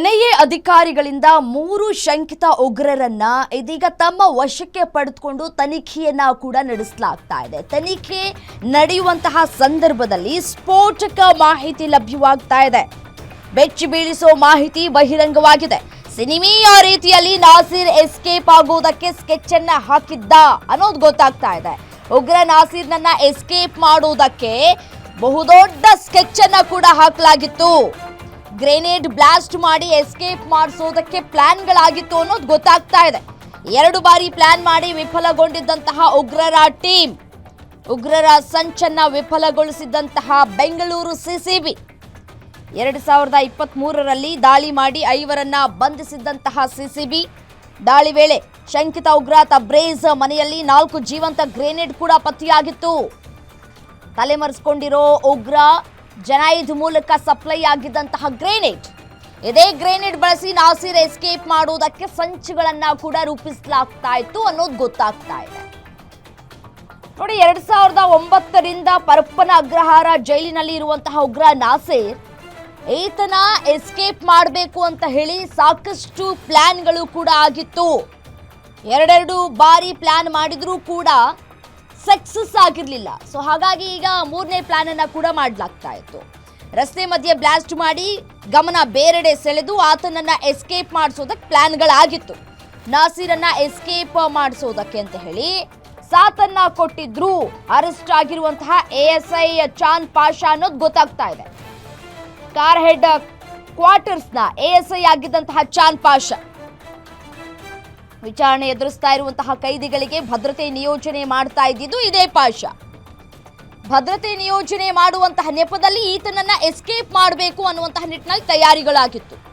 NIA ಅಧಿಕಾರಿಗಳಿಂದ ಮೂರು ಶಂಕಿತ ಉಗ್ರರನ್ನ ಇದೀಗ ತಮ್ಮ ವಶಕ್ಕೆ ಪಡೆದುಕೊಂಡು ತನಿಖೆಯನ್ನ ಕೂಡ ನಡೆಸಲಾಗ್ತಾ ಇದೆ. ತನಿಖೆ ನಡೆಯುವಂತಹ ಸಂದರ್ಭದಲ್ಲಿ ಸ್ಫೋಟಕ ಮಾಹಿತಿ ಲಭ್ಯವಾಗ್ತಾ ಇದೆ. ಬೆಚ್ಚಿ ಬೀಳಿಸೋ ಮಾಹಿತಿ ಬಹಿರಂಗವಾಗಿದೆ. ಸಿನಿಮೀಯ ರೀತಿಯಲ್ಲಿ ನಾಸೀರ್ ಎಸ್ಕೇಪ್ ಆಗುವುದಕ್ಕೆ ಸ್ಕೆಚ್ ಅನ್ನ ಹಾಕಿದ್ದ ಅನ್ನೋದು ಗೊತ್ತಾಗ್ತಾ ಇದೆ. ಉಗ್ರ ನಾಸೀರ್ನನ್ನ ಎಸ್ಕೇಪ್ ಮಾಡುವುದಕ್ಕೆ ಬಹುದೊಡ್ಡ ಸ್ಕೆಚ್ ಅನ್ನ ಕೂಡ ಹಾಕಲಾಗಿತ್ತು. ಗ್ರೆನೇಡ್ ಬ್ಲಾಸ್ಟ್ ಮಾಡಿ ಎಸ್ಕೇಪ್ ಮಾಡಿಸೋದಕ್ಕೆ ಪ್ಲಾನ್ಗಳಾಗಿತ್ತು ಅನ್ನೋದು ಗೊತ್ತಾಗ್ತಾ ಇದೆ. ಎರಡು ಬಾರಿ ಪ್ಲಾನ್ ಮಾಡಿ ವಿಫಲಗೊಂಡಿದ್ದಂತಹ ಉಗ್ರರ ಟೀಮ್. ಉಗ್ರರ ಸಂಚನ್ನ ವಿಫಲಗೊಳಿಸಿದ್ದಂತಹ ಬೆಂಗಳೂರು ಸಿಸಿಬಿ. ಎರಡು ಸಾವಿರದ ಇಪ್ಪತ್ತ್ ಮೂರರಲ್ಲಿ ದಾಳಿ ಮಾಡಿ ಐವರನ್ನ ಬಂಧಿಸಿದ್ದಂತಹ ಸಿಸಿಬಿ. ದಾಳಿ ವೇಳೆ ಶಂಕಿತ ಉಗ್ರ ತಬ್ರೇಜ್ ಮನೆಯಲ್ಲಿ ನಾಲ್ಕು ಜೀವಂತ ಗ್ರೆನೇಡ್ ಕೂಡ ಪತ್ತೆಯಾಗಿತ್ತು. ತಲೆಮರೆಸಿಕೊಂಡಿರೋ ಉಗ್ರ ಜನಾಯಿದ್ ಮೂಲಕ ಸಪ್ಲೈ ಆಗಿದ್ದಂತಹ ಗ್ರೆನೇಡ್. ಇದೇ ಗ್ರೆನೇಡ್ ಬಳಸಿ ನಾಸೀರ್ ಎಸ್ಕೇಪ್ ಮಾಡುವುದಕ್ಕೆ ಸಂಚುಗಳನ್ನ ಕೂಡ ರೂಪಿಸಲಾಗ್ತಾ ಇತ್ತು ಅನ್ನೋದು ಗೊತ್ತಾಗ್ತಾ ಇದೆ. ನೋಡಿ, ಎರಡ್ ಸಾವಿರದ ಒಂಬತ್ತರಿಂದ ಪರಪ್ಪನ ಅಗ್ರಹಾರ ಜೈಲಿನಲ್ಲಿ ಇರುವಂತಹ ಉಗ್ರ ನಾಸೀರ್ ಈತನ ಎಸ್ಕೇಪ್ ಮಾಡಬೇಕು ಅಂತ ಹೇಳಿ ಸಾಕಷ್ಟು ಪ್ಲಾನ್ಗಳು ಕೂಡ ಆಗಿತ್ತು. ಎರಡೆರಡು ಬಾರಿ ಪ್ಲಾನ್ ಮಾಡಿದ್ರೂ ಕೂಡ ಸಕ್ಸಸ್ ಆಗಿರಲಿಲ್ಲ. ಸೊ ಹಾಗಾಗಿ ಈಗ ಮೂರನೇ ಪ್ಲಾನ್ ಅನ್ನ ಕೂಡ ಮಾಡಲಾಗ್ತಾ ಇತ್ತು. ರಸ್ತೆ ಮಧ್ಯೆ ಬ್ಲಾಸ್ಟ್ ಮಾಡಿ ಗಮನ ಬೇರೆಡೆ ಸೆಳೆದು ಆತನನ್ನ ಎಸ್ಕೇಪ್ ಮಾಡಿಸೋದಕ್ಕೆ ಪ್ಲಾನ್ಗಳಾಗಿತ್ತು ನಾಸೀರನ್ನ ಎಸ್ಕೇಪ್ ಮಾಡಿಸೋದಕ್ಕೆ ಅಂತ ಹೇಳಿ ಸಾತನ್ನ ಕೊಟ್ಟಿದ್ರು. ಅರೆಸ್ಟ್ ಆಗಿರುವಂತಹ A S I Chand Pasha ಅನ್ನೋದು ಗೊತ್ತಾಗ್ತಾ ಇದೆ. ಕಾರ್ ಹೆಡ್ ಕ್ವಾರ್ಟರ್ಸ್ನ ಎ ಎಸ್ ಐ ಆಗಿದ್ದಂತಹ ಚಾಂದ್ ಪಾಷಾ. ವಿಚಾರಣೆ ಎದುರಿಸ್ತಾ ಇರುವಂತಹ ಕೈದಿಗಳಿಗೆ ಭದ್ರತೆ ನಿಯೋಜನೆ ಮಾಡ್ತಾ ಇದ್ದಿದ್ದು ಇದೇ ಪಾಷಾ. ಭದ್ರತೆ ನಿಯೋಜನೆ ಮಾಡುವಂತಹ ನೆಪದಲ್ಲಿ ಈತನನ್ನ ಎಸ್ಕೇಪ್ ಮಾಡಬೇಕು ಅನ್ನುವಂತಹ ನಿಟ್ಟಿನಲ್ಲಿ ತಯಾರಿಗಳಾಗಿತ್ತು.